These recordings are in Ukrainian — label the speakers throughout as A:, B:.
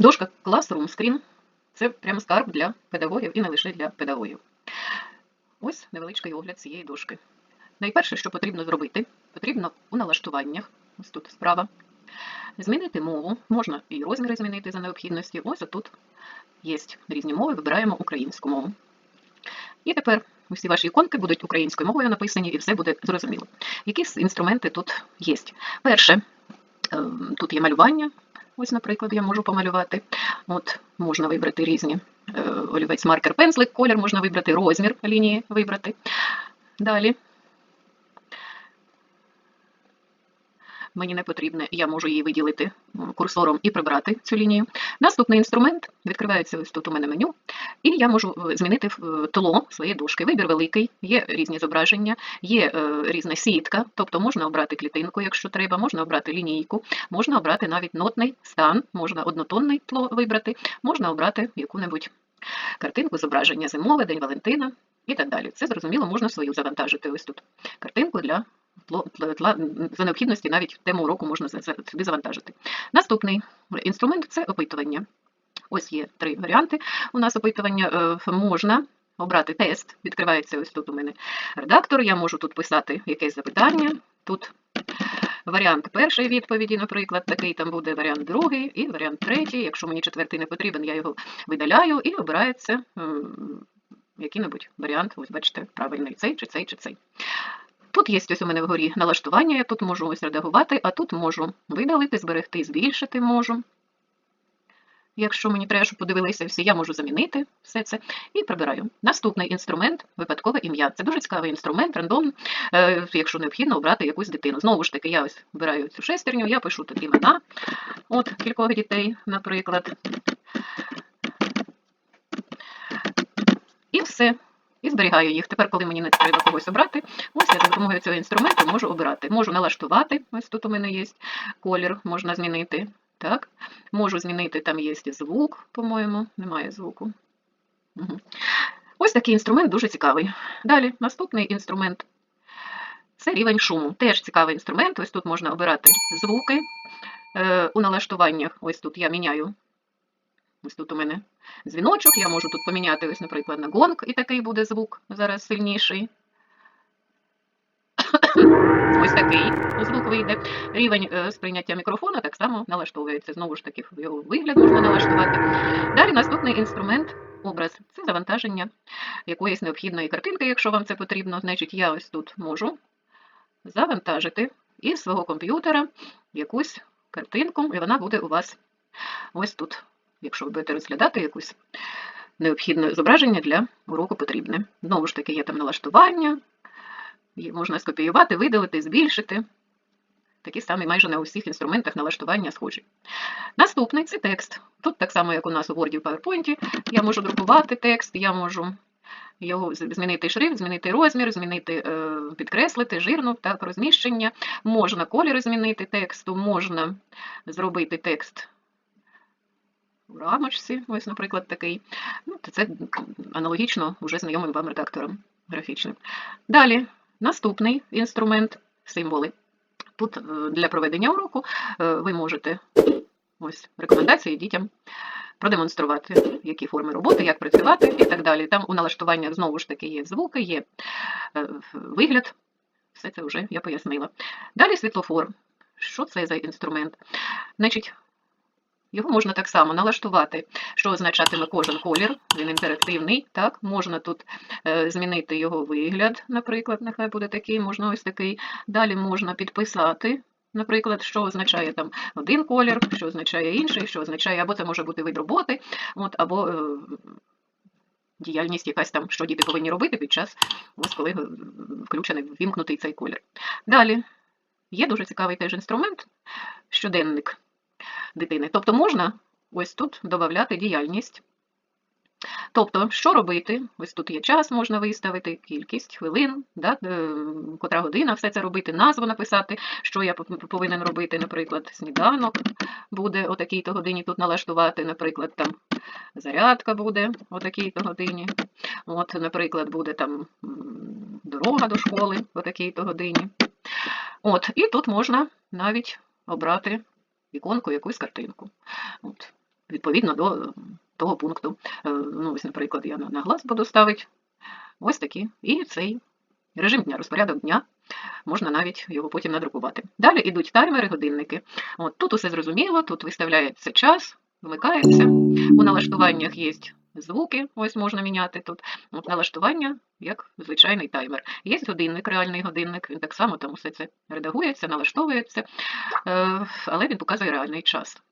A: Дошка Classroom Screen – це прям скарб для педагогів і не лише для педагогів. Ось невеличкий огляд цієї дошки. Найперше, що потрібно зробити, потрібно у налаштуваннях, ось тут справа, змінити мову, можна і розміри змінити за необхідності. Ось тут є різні мови, вибираємо українську мову. І тепер усі ваші іконки будуть українською мовою написані, і все буде зрозуміло. Які інструменти тут є? Перше, ем, тут є малювання. Ось, наприклад, я можу помалювати. От можна вибрати різні е, олівець, маркер, пензлик, колір можна вибрати, розмір лінії вибрати. Далі. Мені не потрібне, я можу її виділити курсором і прибрати цю лінію. Наступний інструмент відкривається ось тут у мене меню, і я можу е, змінити е, тло своєї дошки. Вибір великий, є різні зображення, є е, різна сітка, тобто можна обрати клітинку, якщо треба, можна обрати лінійку, можна обрати навіть нотний стан, можна однотонний тло вибрати, можна обрати яку-небудь картинку, зображення зимове, День Валентина і так далі. Це зрозуміло, можна свою завантажити ось тут. Картинку для за необхідності навіть тему уроку можна сюди завантажити. Наступний інструмент це опитування. Ось є три варіанти. У нас опитування е, можна обрати тест. Відкривається ось тут у мене редактор. Я можу тут писати якесь запитання. Тут варіант першої відповіді, наприклад, такий там буде варіант другий і варіант третій. Якщо мені четвертий не потрібен, я його видаляю і обирається який-небудь варіант. Ось бачите, правильний цей чи цей чи цей. Тут є ось у мене вгорі налаштування, я тут можу ось редагувати, а тут можу видалити, зберегти, збільшити можу. Якщо мені треба, щоб подивилися всі, я можу замінити все це і прибираю. Наступний інструмент випадкове ім'я. Це дуже цікавий інструмент, рандом, е, якщо необхідно обрати якусь дитину. Знову ж таки, я ось вибираю цю шестерню, я пишу тут імена, от кількох дітей, наприклад. І все. І зберігаю їх. Тепер, коли мені не треба когось обрати, ось я за допомогою цього інструменту можу обирати. Можу налаштувати, ось тут у мене є колір, можна змінити. Так, можу змінити, там є звук, по-моєму, немає звуку. Ось такий інструмент дуже цікавий. Далі, наступний інструмент це рівень шуму. Теж цікавий інструмент. Ось тут можна обирати звуки. Е, у налаштуваннях, ось тут я міняю. Ось тут у мене дзвіночок, я можу тут поміняти, ось, наприклад, на гонг, і такий буде звук зараз сильніший. Ось такий звук вийде. Рівень е, сприйняття мікрофона так само налаштовується. Знову ж таки, його вигляд можна налаштувати. Далі наступний інструмент образ це завантаження якоїсь необхідної картинки, якщо вам це потрібно. Значить, я ось тут можу завантажити із свого комп'ютера якусь картинку, і вона буде у вас ось тут. Якщо ви будете розглядати якусь необхідне зображення для уроку потрібне. Знову ж таки, є там налаштування, можна скопіювати, видалити, збільшити. Такі самі майже на усіх інструментах налаштування схожі. Наступний це текст. Тут так само, як у нас у Word і PowerPoint, я можу друкувати текст, я можу його змінити шрифт, змінити розмір, змінити, е, підкреслити, жирну так, розміщення. Можна колір змінити тексту, можна зробити текст рамочці, ось, наприклад, такий. Ну, це аналогічно вже знайомим вам редакторам графічним. Далі, наступний інструмент символи. Тут е, для проведення уроку е, ви можете ось рекомендації дітям продемонструвати, які форми роботи, як працювати і так далі. Там у налаштуваннях знову ж таки є звуки, є е, вигляд. Все це вже я пояснила. Далі світлофор. Що це за інструмент? Значить, його можна так само налаштувати, що означатиме кожен колір, він інтерактивний. Так? Можна тут е, змінити його вигляд, наприклад, нехай буде такий, можна ось такий. Далі можна підписати, наприклад, що означає там один колір, що означає інший, що означає, або це може бути вид роботи, от, або е, діяльність якась там, що діти повинні робити під час, ось коли е, включений, вімкнутий цей колір. Далі є дуже цікавий теж інструмент, щоденник дитини. Тобто можна ось тут додати діяльність. Тобто, що робити? Ось тут є час, можна виставити, кількість хвилин, да, е, котра година, все це робити, назву написати, що я повинен робити, наприклад, сніданок буде о такій-то годині тут налаштувати, наприклад, там зарядка буде о такій-то годині. От, наприклад, буде там дорога до школи о такій-то годині. От, і тут можна навіть обрати іконку, якусь картинку. От. відповідно до е, того пункту. Е, Ну, ось, наприклад, я на глаз буду ставити ось такі. І цей режим дня, розпорядок дня. Можна навіть його потім надрукувати. Далі йдуть таймери, годинники. От тут усе зрозуміло, тут виставляється час, вмикається. У налаштуваннях є звуки, ось можна міняти тут. От налаштування як звичайний таймер. Є годинник, реальний годинник, він так само там усе це редагується, налаштовується, е, але він показує реальний час.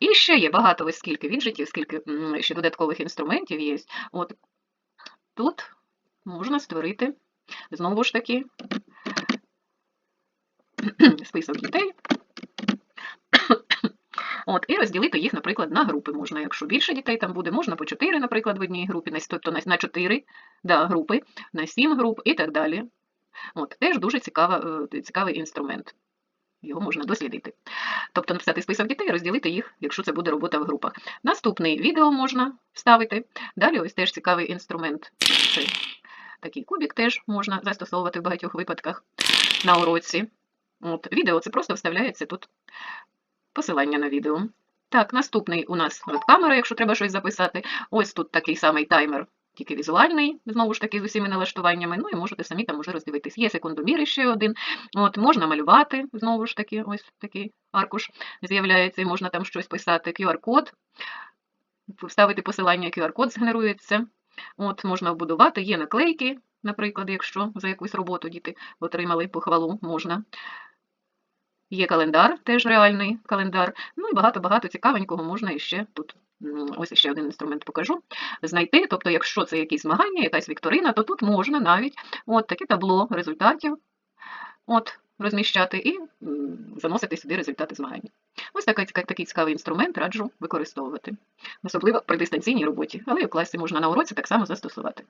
A: І ще є багато ось скільки віджитів, скільки ще додаткових інструментів є. От тут можна створити знову ж таки список дітей. От, і розділити їх, наприклад, на групи можна. Якщо більше дітей там буде, можна по 4, наприклад, в одній групі, тобто на- на 4 да, групи, на 7 груп і так далі. От, теж дуже цікава, е, цікавий інструмент. Його можна дослідити. Тобто написати список дітей, розділити їх, якщо це буде робота в групах. Наступний відео можна вставити. Далі ось теж цікавий інструмент. Це такий кубик теж можна застосовувати в багатьох випадках на уроці. От, відео це просто вставляється тут посилання на відео. Так, наступний у нас веб-камера, якщо треба щось записати. Ось тут такий самий таймер, тільки візуальний, знову ж таки, з усіма налаштуваннями. Ну і можете самі там уже роздивитись. Є секундомір ще один. От, можна малювати, знову ж таки, ось такий аркуш з'являється, і можна там щось писати. QR-код, вставити посилання, QR-код згенерується. От, можна вбудувати, є наклейки, наприклад, якщо за якусь роботу діти отримали похвалу, можна. Є календар, теж реальний календар. Ну і багато-багато цікавенького можна іще тут. Ось ще один інструмент покажу. Знайти. Тобто, якщо це якісь змагання, якась вікторина, то тут можна навіть от таке табло результатів от, розміщати і заносити сюди результати змагань. Ось ціка- такий цікавий інструмент раджу використовувати. Особливо при дистанційній роботі, але і в класі можна на уроці так само застосувати.